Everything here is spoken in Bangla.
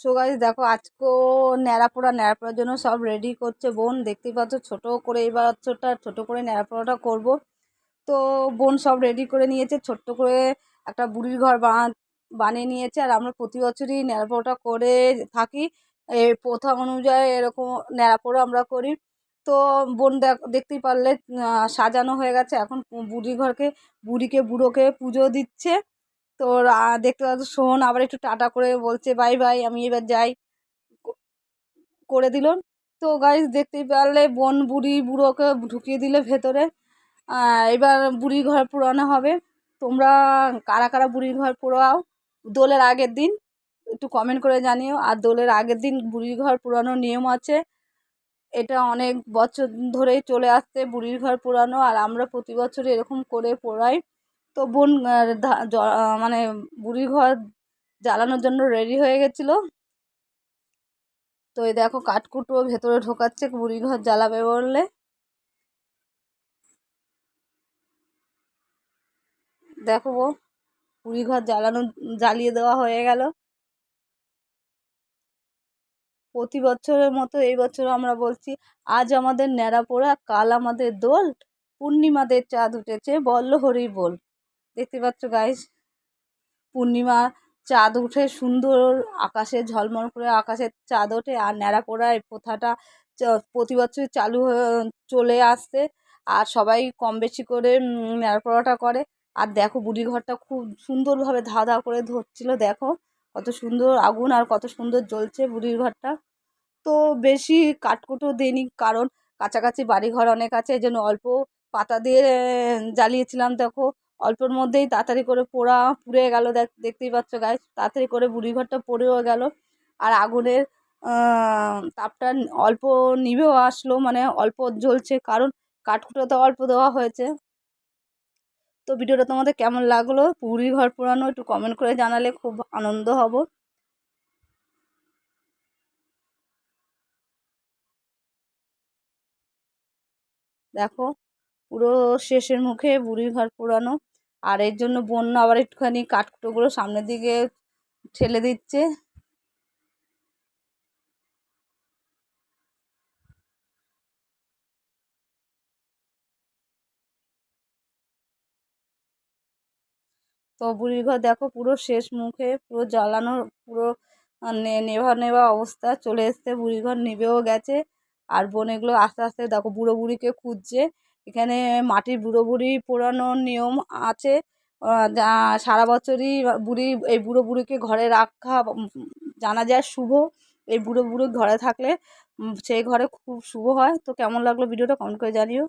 সো গাইজ দেখো আজকেও ন্যাড়া পোড়া ন্যাড়া জন্য সব রেডি করছে বোন। দেখতেই পাচ্ছ, ছোট করে এবার বছরটা ছোটো করে ন্যাড়া পোড়াটা করব। তো বোন সব রেডি করে নিয়েছে, ছোট্ট করে একটা বুড়ির ঘর বানিয়ে নিয়েছে। আর আমরা প্রতি বছরই ন্যাড়া পোড়াটা করে থাকি। এই প্রথা অনুযায়ী এরকম ন্যাড়াপোড়া আমরা করি। তো বোন দেখতেই পারলে সাজানো হয়ে গেছে। এখন বুড়ির ঘরকে, বুড়িকে, বুড়োকে পুজো দিচ্ছে। তো দেখতে পাচ্ছ শোন, আবার একটু টাটা করে বলছে, বাই বাই, আমি এবার যাই। করে দিল। তো গাইজ দেখতেই পারলে বোন বুড়ি বুড়োকে ঢুকিয়ে দিলে ভেতরে। এবার বুড়ির ঘর পুরানো হবে। তোমরা কারা কারা বুড়ির ঘর পোড়াও দোলের আগের দিন। একটু কমেন্ট করে জানিও। আর দোলের আগের দিন বুড়ির ঘর পুরানোর নিয়ম আছে। এটা অনেক বছর ধরেই চলে আসছে বুড়ির ঘর পুরানো। আর আমরা প্রতি বছর এরকম করে পোড়াই। তো বোন মানে বুড়ির ঘর জ্বালানোর জন্য রেডি হয়ে গেছিল। তো এই দেখো কাঠকুটো ভেতরে ঢোকাচ্ছে বুড়ির ঘর জ্বালাবে বললে। দেখো বো বুড়ি ঘর জ্বালানো, জ্বালিয়ে দেওয়া হয়ে গেল। প্রতি বছরের মতো এই বছর আমরা বলছি, আজ আমাদের ন্যাড়া পোড়া কাল আমাদের দোল, পূর্ণিমাদের চাঁদ উঠেছে, বল্ল হরি বল। দেখতে পাচ্ছ গাইস পূর্ণিমা চাঁদ উঠে সুন্দর আকাশে ঝলমল করে আকাশের চাঁদ ওঠে আর ন্যাড়া পোড়া এই প্রথাটা প্রতি বছরই চালু চলে আসছে আর সবাই কম বেশি করে ন্যাড়া পোড়াটা করে। আর দেখো বুড়ি ঘরটা খুব সুন্দরভাবে ধা ধা করে ধরছিল, দেখো। কত সুন্দর আগুন আর কত সুন্দর জ্বলছে বুড়ির ঘরটা। তো বেশি কাঠকুটো দিইনি কারণ কাছাকাছি বাড়িঘর অনেক আছে, এই জন্য অল্প পাতা দিয়ে জ্বালিয়েছিলাম, দেখো। অল্পর মধ্যেই তাড়াতাড়ি করে পোড়া পুড়ে গেল, দেখ, দেখতেই পাচ্ছ গায়ে তাড়াতাড়ি করে বুড়ি ঘরটা পড়েও গেল। আর আগুনের তাপটা অল্প নিভেও আসলো মানে অল্প জ্বলছে, কারণ কাঠকুটো তো অল্প দেওয়া হয়েছে। তো ভিডিওটা তোমাদের কেমন লাগল? পুরী ঘর পুরানো একটু কমেন্ট করে জানালে খুব আনন্দ হব। দেখো, পুরো শেষের মুখে বুড়ি ঘর পুরানো আর এর জন্য বন্য আবার একটুখানি কাঠকুটোগুলো সামনের দিকে ঠেলে দিচ্ছে। তো বুড়ির ঘর দেখো পুরো শেষ মুখে, পুরো জ্বালানো পুরো নেভা নেভা অবস্থা চলে এসছে। বুড়ির ঘর নিভেও গেছে। আর বোন এগুলো আস্তে আস্তে দেখো বুড়ো বুড়িকে খুঁজছে। এখানে মাটির বুড়ো বুড়ি পোড়ানোর নিয়ম আছে। যা সারা বছরই বুড়ি, এই বুড়ো বুড়িকে ঘরে রাখা জানা যায় শুভ। এই বুড়ো বুড়ো ঘরে থাকলে সেই ঘরে খুব শুভ হয়। তো কেমন লাগল ভিডিওটা কমেন্ট করে জানিও।